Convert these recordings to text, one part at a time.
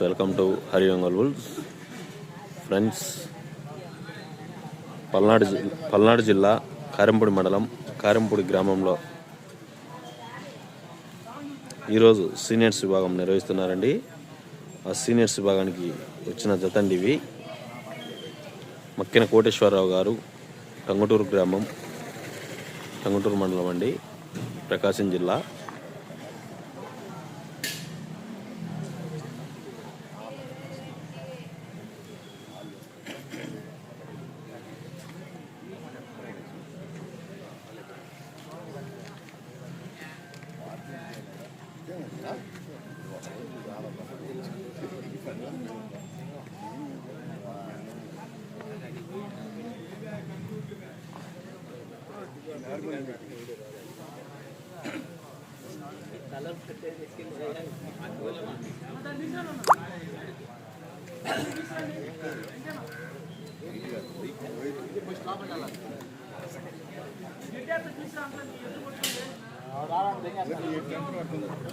Welcome to Harivangal bulls. Friends Palnadu G- Palnadu జిల్లా కారంపూడి మండలం కారంపూడి గ్రామంలో ఈరోజు సీనియర్స్ విభాగం నిర్వహిస్తున్నారండి. ఆ సీనియర్స్ విభాగానికి వచ్చిన జతండి ఇవి. మక్కిన కోటేశ్వరరావు గారు టంగుటూరు గ్రామం టంగుటూరు మండలం అండి ప్రకాశం జిల్లా.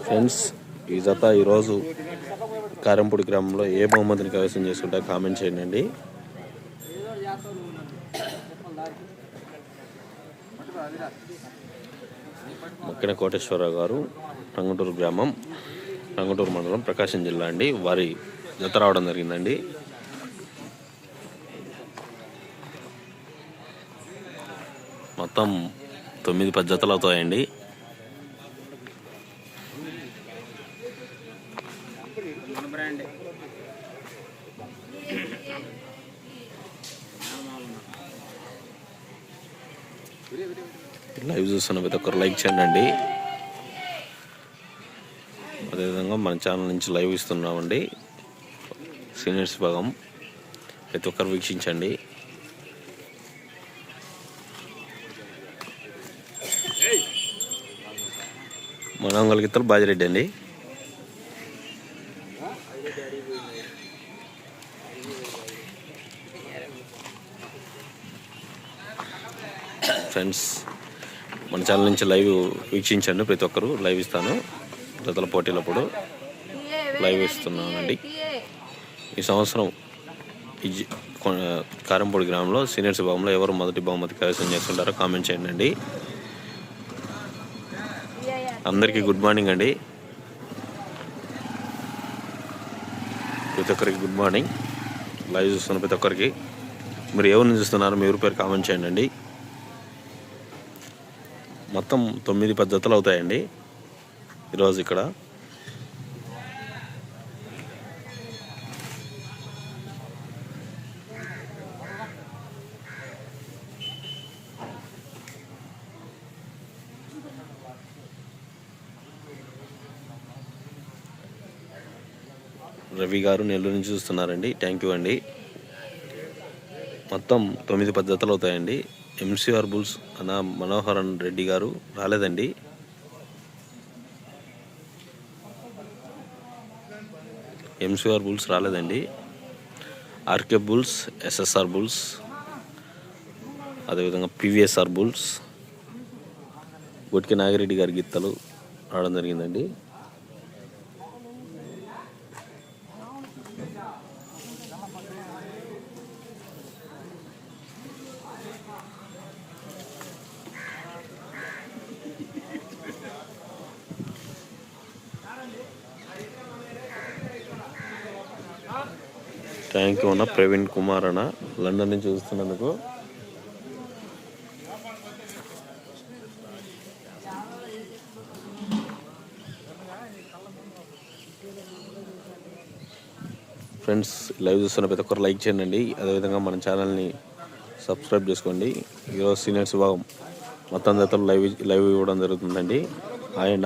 ఫ్రెండ్స్ ఈ జత ఈరోజు కారంపూడి గ్రామంలో ఏ బహుమతిని కైవసం చేసుకుంటా కామెంట్ చేయండి. మొక్కిన కోటేశ్వరరావు గారు రంగటూరు గ్రామం రంగటూరు మండలం ప్రకాశం జిల్లా అండి. వారి జత రావడం జరిగిందండి. మొత్తం తొమ్మిది పది జతలు అవుతాయండి. లైవ్ చూస్తున్న ప్రతి ఒక్కరు లైక్ చేయండి. అదేవిధంగా మన ఛానల్ నుంచి లైవ్ ఇస్తున్నామండి. సీనియర్స్ భాగం. ప్రతి ఒక్కరు వీక్షించండి. మనంగల్ ఇద్దరు బాజిరెడ్డి అండి. ఫ్రెండ్స్ మన ఛానల్ నుంచి లైవ్ వీక్షించండి. ప్రతి ఒక్కరు లైవ్ ఇస్తాను. జతల పోటీలప్పుడు లైవ్ ఇస్తున్నానండి ఈ సంవత్సరం కారంపూడి గ్రామంలో సీనియర్స్ విభాగంలో ఎవరు మొదటి బహుమతి కైవసం చేస్తుంటారో కామెంట్ చేయండి అండి. అందరికీ గుడ్ మార్నింగ్ అండి. ప్రతి ఒక్కరికి గుడ్ మార్నింగ్. లైవ్ చూస్తున్న ప్రతి ఒక్కరికి. మీరు ఎవరిని చూస్తున్నారు మీ ఊరి పేరు కామెంట్ చేయండి మొత్తం తొమ్మిది పద్ధతులు అవుతాయండి. ఈరోజు ఇక్కడ. రవి గారు నెల్లూరు నుంచి చూస్తున్నారండి. థ్యాంక్ యూ అండి. మొత్తం తొమ్మిది పద్ధతులు అవుతాయండి. ఎంసీఆర్ బుల్స్ అన్న మనోహరన్ రెడ్డి గారు రాలేదండి. ఎంసీఆర్ బుల్స్ రాలేదండి. ఆర్కే బుల్స్ ఎస్ఎస్ఆర్ బుల్స్ అదేవిధంగా పివిఎస్ఆర్ బుల్స్ గొట్కి నాగిరెడ్డి గారి గీతలు రావడం జరిగిందండి. థ్యాంక్ యూ అన్న ప్రవీణ్ కుమార్ అన్న. లండన్ నుంచి చూస్తున్నందుకు ఫ్రెండ్స్ లైవ్ చూస్తున్న ప్రతి ఒక్కరు లైక్ చేయండి. అదేవిధంగా మన ఛానల్ని సబ్స్క్రైబ్ చేసుకోండి. ఈరోజు సీనియర్స్ విభాగం మొత్తం జతలు లైవ్ లైవ్ ఇవ్వడం జరుగుతుందండి. ఆయన